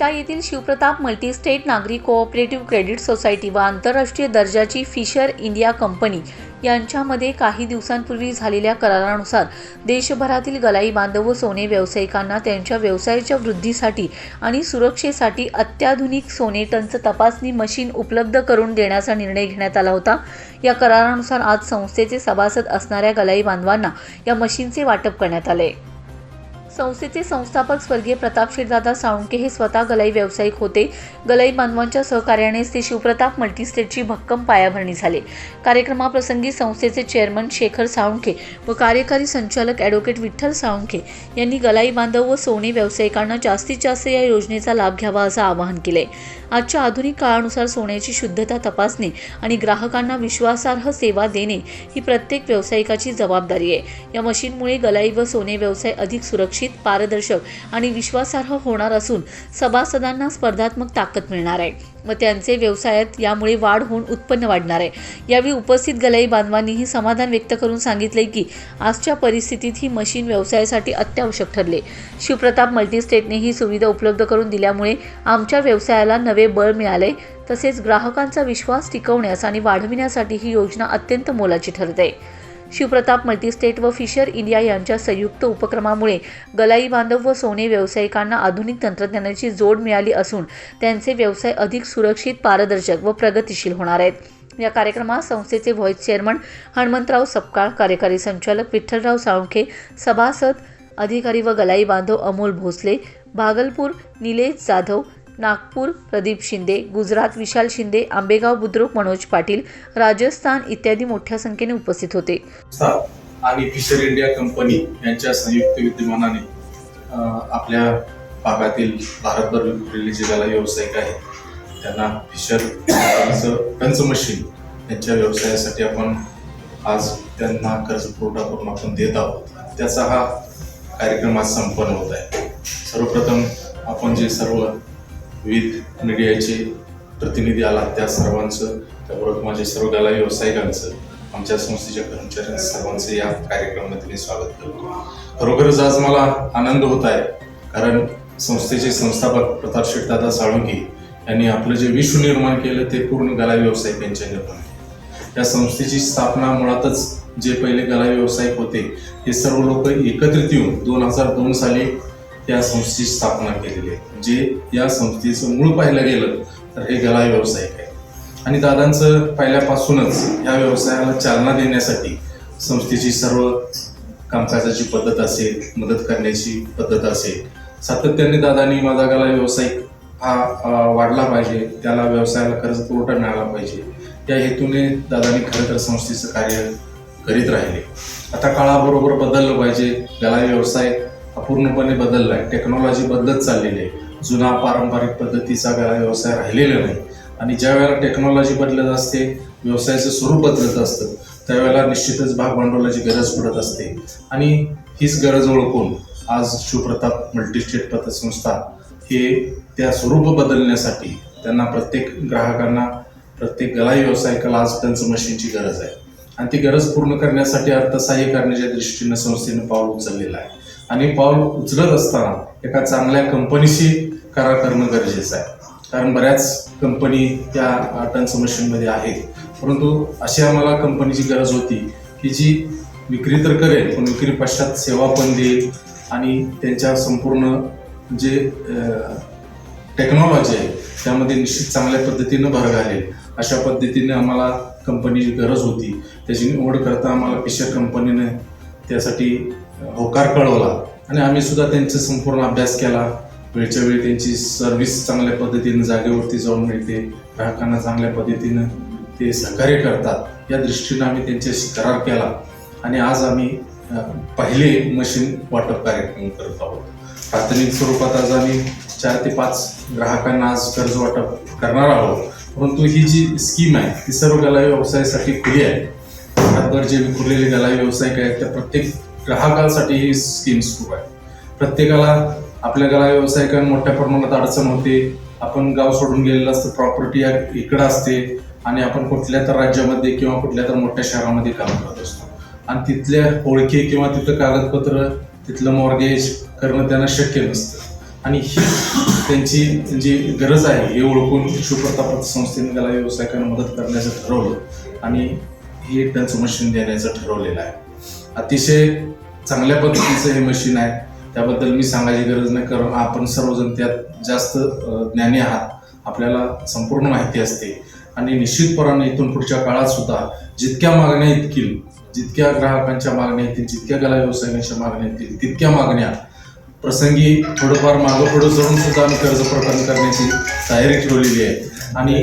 विटा येथील शिवप्रताप मल्टीस्टेट नागरी कोऑपरेटिव्ह क्रेडिट सोसायटी व आंतरराष्ट्रीय दर्जाची फिशर इंडिया कंपनी यांच्यामध्ये काही दिवसांपूर्वी झालेल्या करारानुसार देशभरातील गलाई बांधव व सोने व्यावसायिकांना त्यांच्या व्यवसायाच्या वृद्धीसाठी आणि सुरक्षेसाठी अत्याधुनिक सोने टंच तपासणी मशीन उपलब्ध करून देण्याचा निर्णय घेण्यात आला होता. या करारानुसार आज संस्थेचे सभासद असणाऱ्या गलाई बांधवांना या मशीनचे वाटप करण्यात आले. संस्थेचे संस्थापक स्वर्गीय प्रताप शिरदादा साळुंके हे स्वतः गलाई व्यावसायिक होते. गलाई बांधवांच्या सहकार्यानेच ते शिवप्रताप मल्टीस्टेटची भक्कम पायाभरणी झाले. कार्यक्रमाप्रसंगी संस्थेचे चेअरमन शेखर साळुंखे व कार्यकारी संचालक ॲडव्होकेट विठ्ठल साळुंखे यांनी गलाई बांधव व सोने व्यावसायिकांना जास्तीत जास्त या योजनेचा लाभ घ्यावा असं आवाहन केले आजच्या आधुनिक काळानुसार सोन्याची शुद्धता तपासणे आणि ग्राहकांना विश्वासार्ह सेवा देणे ही प्रत्येक व्यावसायिकाची जबाबदारी आहे. या मशीनमुळे गलाई व सोने व्यवसाय अधिक सुरक्षित पारदर्शक आणि विश्वासार्ह होणार असून सभासदांना स्पर्धात्मक ताकद मिळणार आहे. व त्यांचे व्यवसायात यामुळे वाढ होऊन उत्पन्न वाढणार आहे. यावेळी उपस्थित गलाई बांधवांनीही समाधान व्यक्त करून सांगितले की आजच्या परिस्थितीत ही मशीन व्यवसायासाठी अत्यावश्यक ठरले. शिवप्रताप मल्टीस्टेटने ही सुविधा उपलब्ध करून दिल्यामुळे आमच्या व्यवसायाला नवे बळ मिळाले. तसेच ग्राहकांचा विश्वास टिकवण्यास आणि वाढविण्यासाठी ही योजना अत्यंत मोलाची ठरते. शिवप्रताप मल्टीस्टेट व फिशर इंडिया यांच्या संयुक्त उपक्रमामुळे गलाई बांधव व सोने व्यावसायिकांना आधुनिक तंत्रज्ञानाची जोड मिळाली असून त्यांचे व्यवसाय अधिक सुरक्षित पारदर्शक व प्रगतिशील होणार आहेत. या कार्यक्रमात संस्थेचे व्हॉईस चेअरमन हनुमंतराव सपकाळ कार्यकारी संचालक विठ्ठलराव साळुंखे सभासद अधिकारी व गलाई बांधव अमोल भोसले भागलपूर निलेश जाधव नागपूर प्रदीप शिंदे गुजरात विशाल शिंदे आंबेगाव बुद्रुक मनोज पाटील राजस्थान इत्यादी मोठ्या संख्येने उपस्थित होते. आणि फिशर इंडिया कंपनी यांच्या संयुक्त विद्यमानाने आपल्या भागातील भारतभर विखुरलेले जे ज्याला व्यावसायिक आहेत त्यांना फिशर कंपनीचं मशीन यांच्या व्यवसायासाठी आपण आज त्यांना कर्ज पुरवठा करून आपण देत आहोत. त्याचा हा कार्यक्रम आज संपन्न होत आहे. सर्वप्रथम आपण जे सर्व विविध मीडियाचे प्रतिनिधी आला त्या सर्वांचं त्याबरोबर माझे सर्व गाला व्यावसायिकांचं आमच्या संस्थेच्या कर्मचाऱ्यांचं सर्वांचं या कार्यक्रमामध्ये मी स्वागत करतो. खरोखरच आज मला आनंद होत आहे कारण संस्थेचे संस्थापक प्रताप शेठदादा साळुंकी यांनी आपलं जे विश्व निर्माण केलं ते पूर्ण गला व्यावसायिक यांच्या निर्माण या संस्थेची स्थापना मुळातच जे पहिले गला व्यावसायिक होते हे सर्व लोक एकत्रित येऊन दोन हजार दोन साली त्या संस्थेची स्थापना केलेली आहे. जे या संस्थेचं मूळ पाहायला गेलं तर हे गला व्यावसायिक आहे. आणि दादांचं पहिल्यापासूनच या व्यवसायाला चालना देण्यासाठी संस्थेची सर्व कामकाजाची पद्धत असेल मदत करण्याची पद्धत असेल सातत्याने दादांनी माझा गला व्यावसायिक हा वाढला पाहिजे त्याला व्यवसायाला कर्ज पुरवठा मिळाला पाहिजे. या हेतूने दादांनी खरं तर संस्थेचं कार्य करीत राहिले. आता काळाबरोबर बदललं पाहिजे. गला व्यवसाय हा पूर्णपणे बदलला आहे टेक्नॉलॉजी बदलत चाललेली आहे. जुना पारंपरिक पद्धतीचा गला व्यवसाय राहिलेला नाही. आणि ज्या वेळेला टेक्नॉलॉजी बदलत असते व्यवसायाचं स्वरूप बदलत असतं त्यावेळेला निश्चितच भाग भांडवलाची गरज पडत असते. आणि हीच गरज ओळखून आज शिवप्रताप मल्टीस्टेट पतसंस्था हे त्या स्वरूप बदलण्यासाठी त्यांना प्रत्येक ग्राहकांना प्रत्येक गलाई व्यावसायिकाला आज त्यांचं मशीनची गरज आहे. आणि ती गरज पूर्ण करण्यासाठी अर्थसहाय्य करण्याच्या दृष्टीनं संस्थेनं पाऊल उचललेलं आहे. आणि पाऊल उचलत असताना एका चांगल्या कंपनीशी करार करणं गरजेचं आहे. कारण बऱ्याच कंपनी त्या टंच मशीनमध्ये आहेत. परंतु अशी आम्हाला कंपनीची गरज होती की जी विक्री तर करेल पण विक्री पश्चात सेवा पण देईल आणि त्यांच्या संपूर्ण जे टेक्नॉलॉजी आहे त्यामध्ये निश्चित चांगल्या पद्धतीनं भर घालेल. अशा पद्धतीने आम्हाला कंपनीची गरज होती. त्याची निवड करता आम्हाला फिशर कंपनीने त्यासाठी होकार कळवला. आणि आम्ही सुद्धा त्यांचा संपूर्ण अभ्यास केला. वेळच्या वेळी त्यांची सर्व्हिस चांगल्या पद्धतीनं जागेवरती जाऊन मिळते. ग्राहकांना चांगल्या पद्धतीनं ते सहकार्य करतात. या दृष्टीनं आम्ही त्यांच्याशी करार केला. आणि आज आम्ही पहिले मशीन वाटप कार्यक्रम करत आहोत. प्राथमिक स्वरूपात आज आम्ही चार ते पाच ग्राहकांना आज कर्ज वाटप करणार आहोत. परंतु ही जी स्कीम आहे ती सर्व गलाई व्यवसायासाठी खुली आहे. भारतभर जे विखुरलेले गलाई व्यावसायिक आहेत त्या प्रत्येक ग्राहकांसाठी ही स्कीम सुरू आहे प्रत्येकाला आपल्या गला व्यावसायिकांना मोठ्या प्रमाणात अडचण होते. आपण गाव सोडून गेलेलं असतं प्रॉपर्टी इकडं असते आणि आपण कुठल्या तर राज्यामध्ये किंवा कुठल्या तर मोठ्या शहरामध्ये काम करत असतो. आणि तिथल्या ओळखी किंवा तिथं कागदपत्र तिथलं मॉर्गेज करणं त्यांना शक्य नसतं. आणि ही त्यांची जी गरज आहे हे ओळखून शिवप्रताप संस्थेने त्याला व्यावसायिकांना मदत करण्याचं ठरवलं आणि हे त्यांचं मशीन देण्याचं ठरवलेलं आहे. अतिशय चांगल्या पद्धतीचं हे मशीन आहे. त्याबद्दल मी सांगायची गरज नाही कारण आपण सर्वजण त्यात जास्त ज्ञानी आहात. आपल्याला संपूर्ण माहिती असते. आणि निश्चितपणाने इथून पुढच्या काळात सुद्धा जितक्या मागण्या येतील जितक्या ग्राहकांच्या मागण्या येतील जितक्या कला व्यवसायांच्या मागण्या येतील तितक्या मागण्या प्रसंगी थोडंफार मागं पुढं जाऊन सुद्धा आम्ही कर्ज प्रदान करण्याची तयारी ठेवलेली आहे. आणि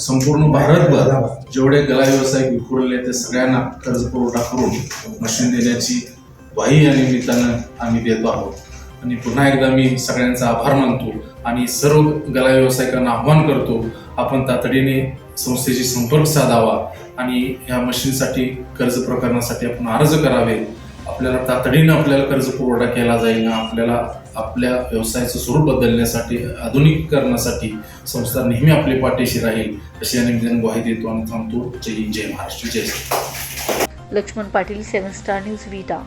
संपूर्ण भारतभर जेवढे कला व्यावसायिक विखुरले ते सगळ्यांना कर्ज पुरवठा करून मशीन देण्याची ग्वाही या निमित्तानं आम्ही देतो आहोत. आणि पुन्हा एकदा मी सगळ्यांचा आभार मानतो आणि सर्व गला व्यावसायिकांना आव्हान करतो आपण तातडीने संस्थेशी संपर्क साधावा आणि ह्या मशीनसाठी कर्ज प्रकरणासाठी आपण अर्ज करावे. आपल्याला तातडीनं आपल्याला कर्ज पुरवठा केला जाईल आपल्याला आपल्या व्यवसायाचं स्वरूप बदलण्यासाठी आधुनिकीकरणासाठी संस्था नेहमी आपली पाठीशी राहील अशी अनेक जण ग्वाही देतो आणि थांबतो. जय हिंद जय महाराष्ट्र जय Laxman Patil seven star news Vita.